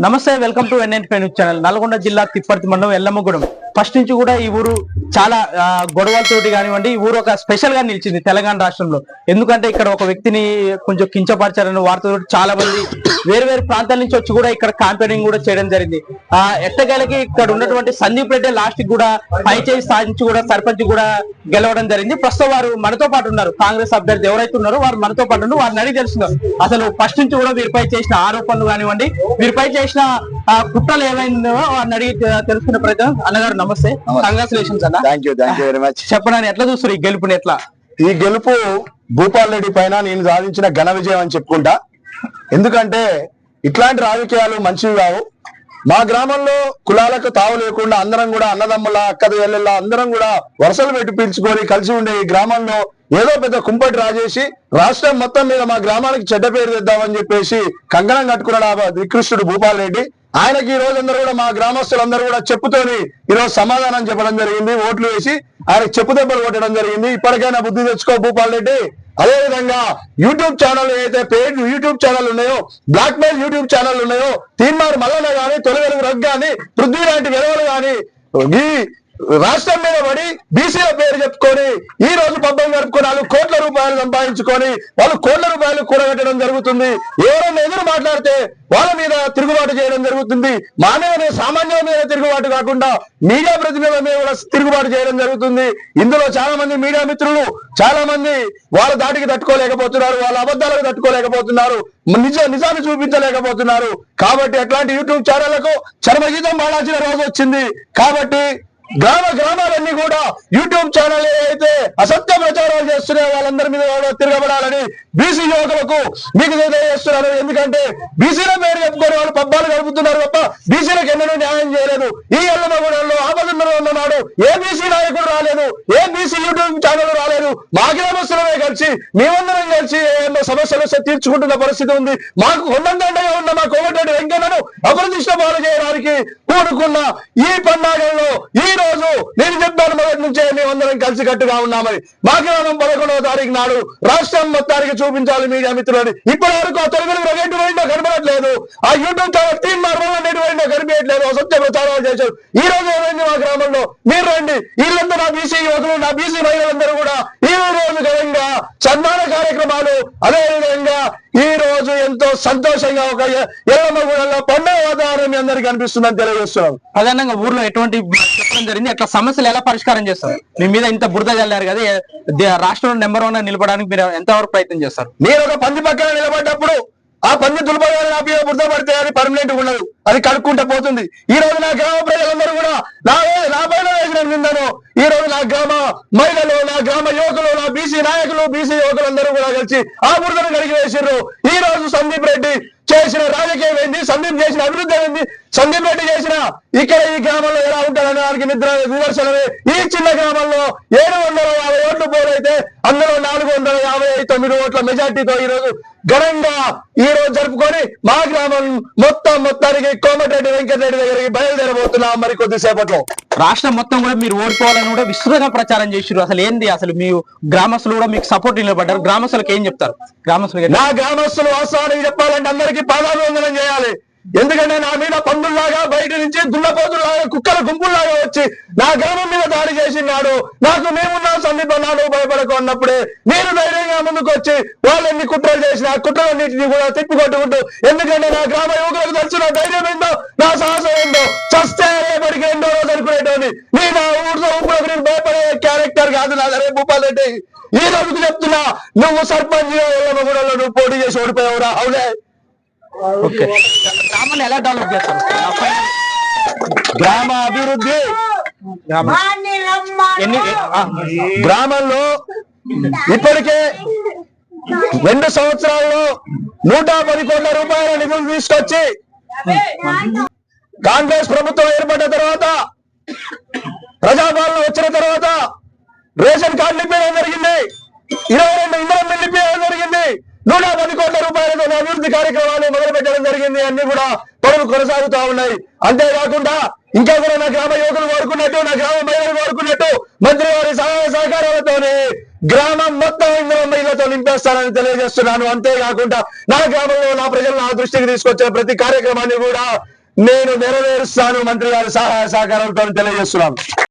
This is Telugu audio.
నమస్తే welcome to NN news channel Nalgonda జిల్లా తిప్పర్తి మండలం ఎల్లమ్మగూడెం ఫస్ట్ నుంచి కూడా ఈ ఊరు చాలా గొడవలతోటి కానివ్వండి ఈ ఊరు ఒక స్పెషల్గా నిలిచింది తెలంగాణ రాష్ట్రంలో. ఎందుకంటే ఇక్కడ ఒక వ్యక్తిని కొంచెం కించపరచారని వార్తతో చాలా మంది వేరు వేరు ప్రాంతాల నుంచి వచ్చి కూడా ఇక్కడ క్యాంపెయినింగ్ కూడా చేయడం జరిగింది. ఆ ఎట్టగలకి ఇక్కడ ఉన్నటువంటి సందీప్ రెడ్డి లాస్ట్ కూడా పైచేయి సాధించి కూడా సర్పంచ్ కూడా గెలవడం జరిగింది. ప్రస్తుతం వారు మనతో పాటు ఉన్నారు. కాంగ్రెస్ అభ్యర్థి ఎవరైతే ఉన్నారో వారు మనతో పాటు ఉన్నారు. వారిని అడిగి తెలుస్తున్నారు అసలు ఫస్ట్ నుంచి కూడా వీరిపై చేసిన ఆరోపణలు కానివ్వండి వీరిపై చేసిన ఆ, కుట్రలు ఏమైందో వారిని అడిగి తె- తెలుసుకునే ప్రయత్నం. అన్నగారు నమస్తే. కంగ్రాచులేషన్స్ అన్న. Thank you thank you very much చెప్పడానికి ఎట్లా చూస్తారు ఈ గెలుపుని ఎట్లా? ఈ గెలుపు భూపాల్ రెడ్డి పైన నేను సాధించిన ఘన విజయం అని చెప్పుకుంటా. ఎందుకంటే ఇట్లాంటి రాజకీయాలు మంచివి కావు. మా గ్రామంలో కులాలకు తావు లేకుండా అందరం కూడా అన్నదమ్ముల అక్కద చెల్లెళ్ళ అందరం కూడా వరుసలు పెట్టి పీల్చుకొని కలిసి ఉండే ఈ గ్రామంలో ఏదో పెద్ద కుంపటి రాజేసి రాష్ట్రం మొత్తం మీద మా గ్రామానికి చెడ్డ పేరు తెద్దామని చెప్పేసి కంగణం కట్టుకున్నాడు ఆ నికృష్టుడు భూపాల్ రెడ్డి. ఆయనకి ఈ రోజు అందరూ కూడా మా గ్రామస్తులందరూ కూడా చెప్పుతోని ఈ రోజు సమాధానం చెప్పడం జరిగింది ఓట్లు వేసి ఆయనకు చెప్పు దెబ్బలు కొట్టడం జరిగింది. ఇప్పటికైనా బుద్ధి తెచ్చుకో భూపాల్ రెడ్డి. అదే విధంగా యూట్యూబ్ ఛానల్ ఏదైతే పేడ్ యూట్యూబ్ ఛానల్ ఉన్నాయో బ్లాక్ మెయిల్ యూట్యూబ్ ఛానల్ ఉన్నాయో తీన్మార్ మల్లన్న గాని తొలి వెలుగు రగ్ గాని పృథ్వీ లాంటి వెలవలు గాని ఈ రాష్ట్రం మీద పడి బీసీల పేరు చెప్పుకొని ఈ రోజు పబ్బం జరుపుకొని వాళ్ళు కోట్ల రూపాయలు సంపాదించుకొని వాళ్ళు కోట్ల రూపాయలు కూడగట్టడం జరుగుతుంది. ఎవరైనా ఎదురు మాట్లాడితే వాళ్ళ మీద తిరుగుబాటు చేయడం జరుగుతుంది. మా మీద సామాన్యుల మీద తిరుగుబాటు కాకుండా మీడియా ప్రతినిధుల మీద కూడా తిరుగుబాటు చేయడం జరుగుతుంది. ఇందులో చాలా మంది మీడియా మిత్రులు చాలా మంది వాళ్ళ దాటికి తట్టుకోలేకపోతున్నారు వాళ్ళ అబద్ధాలకు తట్టుకోలేకపోతున్నారు నిజ నిజాన్ని చూపించలేకపోతున్నారు. కాబట్టి అట్లాంటి యూట్యూబ్ ఛానళ్ళకు చర్మగీతం పాడాల్సిన రోజు వచ్చింది. కాబట్టి గ్రామ గ్రామాలన్నీ కూడా యూట్యూబ్ ఛానల్ ఏదైతే అసత్య ప్రచారాలు చేస్తున్న వాళ్ళందరి మీద తిరగబడాలని బీసీ యువకులకు మీకు తెలియజేస్తున్నారు ఎందుకంటే బీసీల పేరు చెప్పుకొని వాళ్ళు పబ్బాలు గడుపుతున్నారు తప్ప బీసీలకు ఎన్నడూ న్యాయం చేయలేదు. ఈ ఎల్లమగూడెంలో ఆపదన్నలో ఉన్ననాడు ఏ బీసీ నాయకుడు రాలేదు. ఏ బీసీ యూట్యూబ్ ఛానల్ రాలేదు. మా గ్రామస్తులమే కలిసి మేమందరం కలిసి ఏమో సమస్యలు తీర్చుకుంటున్న పరిస్థితి ఉంది. మాకు కొండందండగా ఉన్న మా కోమటిరెడ్డి వెంకన్నను అప్రతిష్ట పాలు చేయడానికి కూడుకున్న ఈ పండాగల్లో ఈ రోజు నేను చెప్పాను మొదటి నుంచే మేమందరం కలిసి కట్టుగా ఉన్నామని. మా గ్రామం పదకొండవ తారీఖు నాడు రాష్ట్రం మొత్తానికి చూపించాలి మీడియా మిత్రులని. ఇప్పటి వరకు ఆ తొలగిన ఎటు పోయిందో కనబడట్లేదు ఆ యూట్యూబ్ ఛానల్ టీం మార్మల్ ఎటు పోయిందో కనిపించట్లేదు. అసత్య ప్రచారాలు చేశారు. ఈ రోజు ఏమైంది మా గ్రామంలో? మీరు రండి. వీళ్ళంతా నా బీసీ యువకులు నా బీసీ మహిళలందరూ కూడా ఈ రోజు ఘనంగా సన్మాన కార్యక్రమాలు. అదే విధంగా ఈ రోజు ఎంతో సంతోషంగా ఒక ఎ- ఎల్లమ్మగూడలో పండుగ వాతావరణం మీ అందరికీ కనిపిస్తుందని తెలియజేస్తున్నాం. ప్రధానంగా ఊర్లో ఎటువంటి చెప్పడం జరిగింది. అట్లా సమస్యలు ఎలా పరిష్కారం చేస్తారు? మీ మీద ఇంత బురద చల్లారు కదా రాష్ట్రంలో నెంబర్ వన్ నిలబడడానికి మీరు ఎంతవరకు ప్రయత్నం చేస్తారు? నేను ఒక పంది పక్కన నిలబడ్డప్పుడు ఆ పంది దులపగానే నా మీద బుద్ధ పడితే అది పర్మనెంట్ ఉండదు. అది కడుక్కుంటూ పోతుంది. ఈ రోజు నా గ్రామ ప్రజలందరూ కూడా నా నా పైన వేసిన నిందను. ఈ రోజు నా గ్రామ మహిళలు నా గ్రామ యువకులు నా బీసీ నాయకులు బీసీ యువకులందరూ కూడా కలిసి ఆ బురదను కడిగి వేసిర్రు ఈ రోజు సందీప్ రెడ్డి చేసిన రాజకీయం ఏంది? సందీప్ చేసిన అభివృద్ధి ఏంది? సందీప్ రెడ్డి చేసిన ఇక్కడ ఈ గ్రామంలో ఎలా ఉంటారనే దానికి నిద్ర విమర్శలమే ఈ చిన్న గ్రామంలో ఏడు వందల యాభై ఓట్లు పోలైతే అందులో నాలుగు వందల యాభై తొమ్మిది ఓట్ల మెజార్టీతో ఈ రోజు ఘనంగా ఈ రోజు జరుపుకొని మా గ్రామం మొత్తం మొత్తానికి కోమటిరెడ్డి వెంకటరెడ్డి దగ్గరికి బయలుదేరబోతున్నాం మరి కొద్దిసేపట్లో. రాష్ట్రం మొత్తం కూడా మీరు ఓడిపోవాలని కూడా విస్తృతంగా ప్రచారం చేసిర్రు. అసలు ఏంది? అసలు మీ గ్రామస్తులు కూడా మీకు సపోర్ట్ నిలబడ్డారు. గ్రామస్తులకు ఏం చెప్తారు? గ్రామస్తులకు నా గ్రామస్తులు వాస్తవానికి చెప్పాలంటే అందరికీ పాదాభివందనం చేయాలి. ఎందుకంటే నా మీద పందుల్లాగా బయట నుంచి దున్నపోతుల్లాగా కుక్కల గుంపుల్లాగా వచ్చి నా గ్రామం మీద దాడి చేసినాడు. నాకు మేమున్నా సందీప్ అన్నాడు భయపడకు అన్నప్పుడే నేను ధైర్యంగా ముందుకు వచ్చి వాళ్ళు కుట్రలు చేసిన కుట్రలన్నింటినీ కూడా తిప్పికొట్టుకుంటూ ఎందుకంటే నా గ్రామ యువకులకు తెలిసిన ధైర్యం ఏందో నా సాహసం ఏందో చస్తే రేపటికి రెండో రోజు అనుకునేటోని నేను నా ఊరిలో ఊపులకు నేను భయపడే క్యారెక్టర్ కాదు నా రేపు భూపాల్ రెడ్డి. ఈ రోజుకు చెప్తున్నా నువ్వు సర్పంచ్ ఎల్లమ్మగూడలో నువ్వు పోటీ చేసి ఓడిపోయావురా అవునే? ఓకే. గ్రామాన్ని ఎలా డెవలప్ చేస్తారు? గ్రామ అభివృద్ధి. గ్రామంలో ఇప్పటికే రెండు సంవత్సరాల్లో నూట పది కోట్ల రూపాయల నిధులు తీసుకొచ్చి కాంగ్రెస్ ప్రభుత్వం ఏర్పడ్డ తర్వాత ప్రజాపాలన వచ్చిన తర్వాత రేషన్ కార్డు నింపేయడం జరిగింది. ఇరవై రెండు ఇంధనం నింపేయడం జరిగింది. నూట పది కోట్ల రూపాయలతో అభివృద్ధి కార్యక్రమాలు మొదలు పెట్టడం జరిగింది. అన్ని కూడా పనులు కొనసాగుతా ఉన్నాయి. అంతేకాకుండా ఇంకా కూడా నా గ్రామ యువకులు కోరుకున్నట్టు నా గ్రామ మహిళలు కోరుకున్నట్టు మంత్రి వారి సహాయ సహకారాలతోనే గ్రామం మొత్తం ఇందులో మహిళలతో నింపేస్తానని తెలియజేస్తున్నాను. అంతేకాకుండా నా గ్రామంలో నా ప్రజలు నా దృష్టికి తీసుకొచ్చిన ప్రతి కార్యక్రమాన్ని కూడా నేను నెరవేరుస్తాను. మంత్రి గారి సహాయ సహకారాలతో తెలియజేస్తున్నాను.